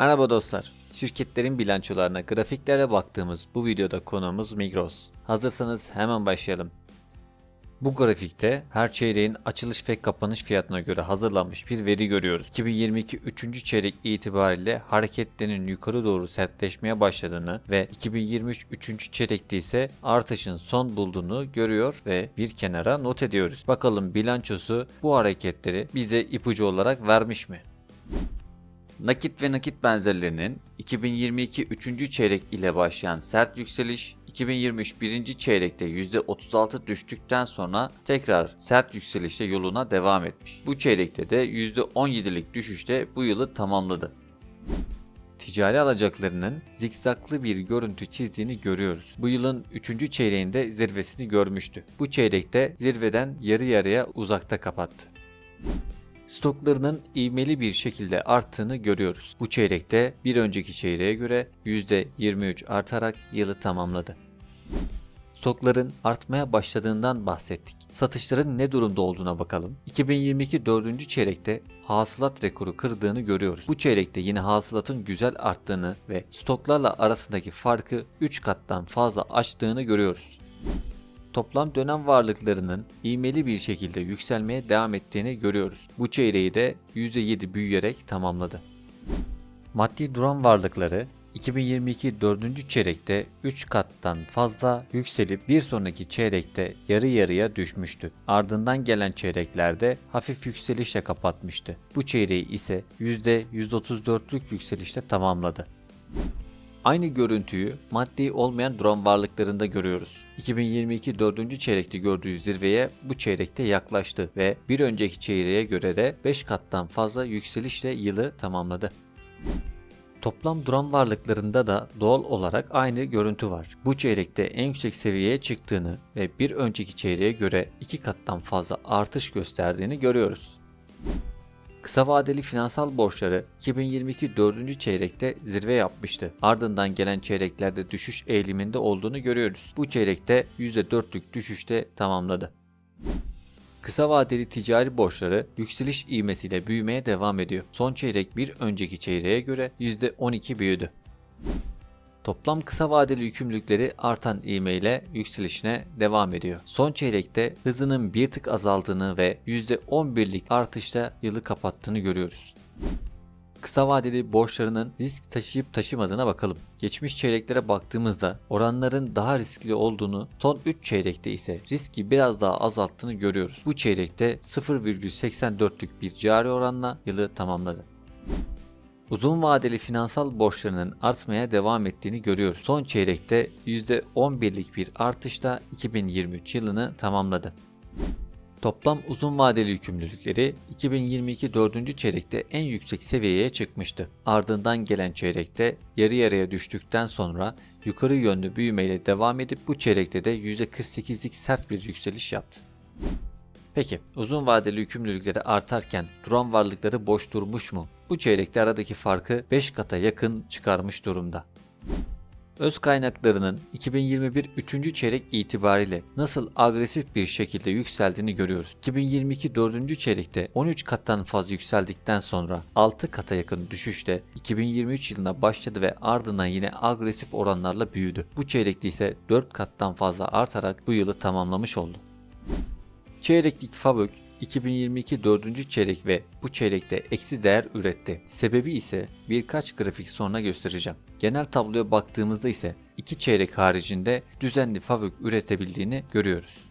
Merhaba dostlar. Şirketlerin bilançolarına grafiklerle baktığımız bu videoda konuğumuz Migros. Hazırsanız hemen başlayalım. Bu grafikte her çeyreğin açılış ve kapanış fiyatına göre hazırlanmış bir veri görüyoruz. 2022 3. çeyrek itibariyle hareketlerin yukarı doğru sertleşmeye başladığını ve 2023 3. çeyrekte ise artışın son bulduğunu görüyor ve bir kenara not ediyoruz. Bakalım bilançosu bu hareketleri bize ipucu olarak vermiş mi? Nakit ve nakit benzerlerinin 2022 3. çeyrek ile başlayan sert yükseliş 2023 1. çeyrekte %36 düştükten sonra tekrar sert yükselişle yoluna devam etmiş. Bu çeyrekte de %17'lik düşüşle bu yılı tamamladı. Ticari alacaklarının zikzaklı bir görüntü çizdiğini görüyoruz. Bu yılın 3. çeyreğinde zirvesini görmüştü. Bu çeyrekte zirveden yarı yarıya uzakta kapattı stoklarının ivmeli bir şekilde arttığını görüyoruz. Bu çeyrekte bir önceki çeyreğe göre %23 artarak yılı tamamladı. Stokların artmaya başladığından bahsettik. Satışların ne durumda olduğuna bakalım. 2022 4. çeyrekte hasılat rekoru kırdığını görüyoruz. Bu çeyrekte yine hasılatın güzel arttığını ve stoklarla arasındaki farkı 3 kattan fazla açtığını görüyoruz toplam dönem varlıklarının ivmeli bir şekilde yükselmeye devam ettiğini görüyoruz. Bu çeyreği de %7 büyüyerek tamamladı. Maddi duran varlıkları 2022 4. çeyrekte 3 kattan fazla yükselip bir sonraki çeyrekte yarı yarıya düşmüştü. Ardından gelen çeyreklerde hafif yükselişle kapatmıştı. Bu çeyreği ise %134'lük yükselişle tamamladı. Aynı görüntüyü maddi olmayan duran varlıklarında görüyoruz. 2022 4. çeyrekte gördüğü zirveye bu çeyrekte yaklaştı ve bir önceki çeyreğe göre de 5 kattan fazla yükselişle yılı tamamladı. Toplam duran varlıklarında da doğal olarak aynı görüntü var. Bu çeyrekte en yüksek seviyeye çıktığını ve bir önceki çeyreğe göre 2 kattan fazla artış gösterdiğini görüyoruz. Kısa vadeli finansal borçları 2022 4. çeyrekte zirve yapmıştı. Ardından gelen çeyreklerde düşüş eğiliminde olduğunu görüyoruz. Bu çeyrekte %4'lük düşüşte tamamladı. Kısa vadeli ticari borçları yükseliş ivmesiyle büyümeye devam ediyor. Son çeyrek bir önceki çeyreğe göre %12 büyüdü. Toplam kısa vadeli yükümlülükleri artan ivmeyle yükselişine devam ediyor. Son çeyrekte hızının bir tık azaldığını ve %11'lik artışla yılı kapattığını görüyoruz. Kısa vadeli borçlarının risk taşıyıp taşımadığına bakalım. Geçmiş çeyreklere baktığımızda oranların daha riskli olduğunu, son 3 çeyrekte ise riski biraz daha azalttığını görüyoruz. Bu çeyrekte 0,84'lük bir cari oranla yılı tamamladı uzun vadeli finansal borçlarının artmaya devam ettiğini görüyoruz. Son çeyrekte %11'lik bir artışla 2023 yılını tamamladı. Toplam uzun vadeli yükümlülükleri 2022 4. çeyrekte en yüksek seviyeye çıkmıştı. Ardından gelen çeyrekte yarı yarıya düştükten sonra yukarı yönlü büyümeyle devam edip bu çeyrekte de %48'lik sert bir yükseliş yaptı. Peki uzun vadeli yükümlülükleri artarken duran varlıkları boş durmuş mu? Bu çeyrekte aradaki farkı 5 kata yakın çıkarmış durumda. Öz kaynaklarının 2021 3. çeyrek itibariyle nasıl agresif bir şekilde yükseldiğini görüyoruz. 2022 4. çeyrekte 13 kattan fazla yükseldikten sonra 6 kata yakın düşüşte 2023 yılına başladı ve ardından yine agresif oranlarla büyüdü. Bu çeyrekte ise 4 kattan fazla artarak bu yılı tamamlamış oldu. Çeyreklik FAVÖK 2022 4. çeyrek ve bu çeyrekte eksi değer üretti. Sebebi ise birkaç grafik sonra göstereceğim. Genel tabloya baktığımızda ise iki çeyrek haricinde düzenli FAVÖK üretebildiğini görüyoruz.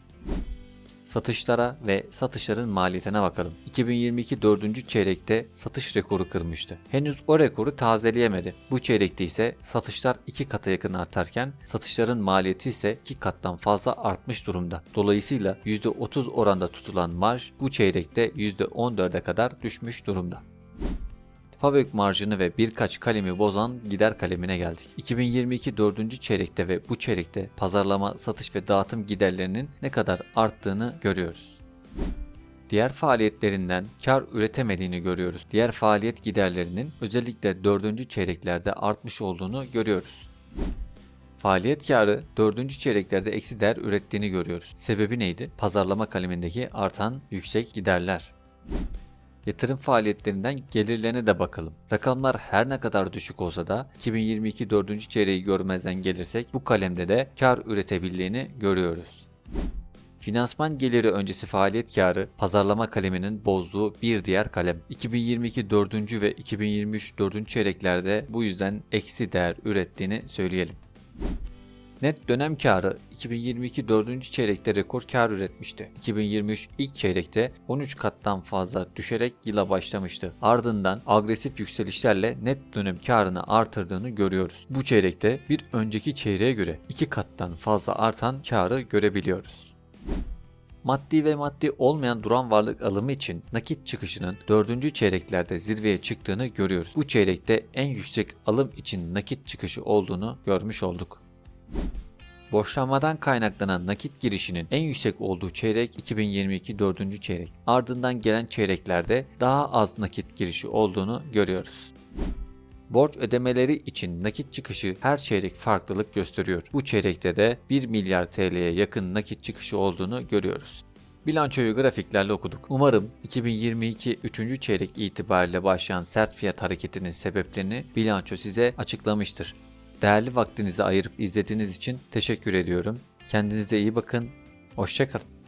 Satışlara ve satışların maliyetine bakalım. 2022 4. çeyrekte satış rekoru kırmıştı. Henüz o rekoru tazeleyemedi. Bu çeyrekte ise satışlar 2 kata yakın artarken satışların maliyeti ise 2 kattan fazla artmış durumda. Dolayısıyla %30 oranda tutulan marj bu çeyrekte %14'e kadar düşmüş durumda. FAVÖK marjını ve birkaç kalemi bozan gider kalemine geldik. 2022 4. çeyrekte ve bu çeyrekte pazarlama, satış ve dağıtım giderlerinin ne kadar arttığını görüyoruz diğer faaliyetlerinden kar üretemediğini görüyoruz. Diğer faaliyet giderlerinin özellikle 4. çeyreklerde artmış olduğunu görüyoruz. Faaliyet karı 4. çeyreklerde eksi değer ürettiğini görüyoruz. Sebebi neydi? Pazarlama kalemindeki artan yüksek giderler. Yatırım faaliyetlerinden gelirlerine de bakalım. Rakamlar her ne kadar düşük olsa da 2022 4. çeyreği görmezden gelirsek bu kalemde de kar üretebildiğini görüyoruz. Finansman geliri öncesi faaliyet karı pazarlama kaleminin bozduğu bir diğer kalem. 2022 4. ve 2023 4. çeyreklerde bu yüzden eksi değer ürettiğini söyleyelim. Net dönem karı 2022 4. çeyrekte rekor kar üretmişti. 2023 ilk çeyrekte 13 kattan fazla düşerek yıla başlamıştı. Ardından agresif yükselişlerle net dönem karını artırdığını görüyoruz. Bu çeyrekte bir önceki çeyreğe göre 2 kattan fazla artan karı görebiliyoruz. Maddi ve maddi olmayan duran varlık alımı için nakit çıkışının 4. çeyreklerde zirveye çıktığını görüyoruz. Bu çeyrekte en yüksek alım için nakit çıkışı olduğunu görmüş olduk. Borçlanmadan kaynaklanan nakit girişinin en yüksek olduğu çeyrek 2022 4. çeyrek. Ardından gelen çeyreklerde daha az nakit girişi olduğunu görüyoruz. Borç ödemeleri için nakit çıkışı her çeyrek farklılık gösteriyor. Bu çeyrekte de 1 milyar TL'ye yakın nakit çıkışı olduğunu görüyoruz. Bilançoyu grafiklerle okuduk. Umarım 2022 3. çeyrek itibariyle başlayan sert fiyat hareketinin sebeplerini bilanço size açıklamıştır. Değerli vaktinizi ayırıp izlediğiniz için teşekkür ediyorum. Kendinize iyi bakın. Hoşçakalın.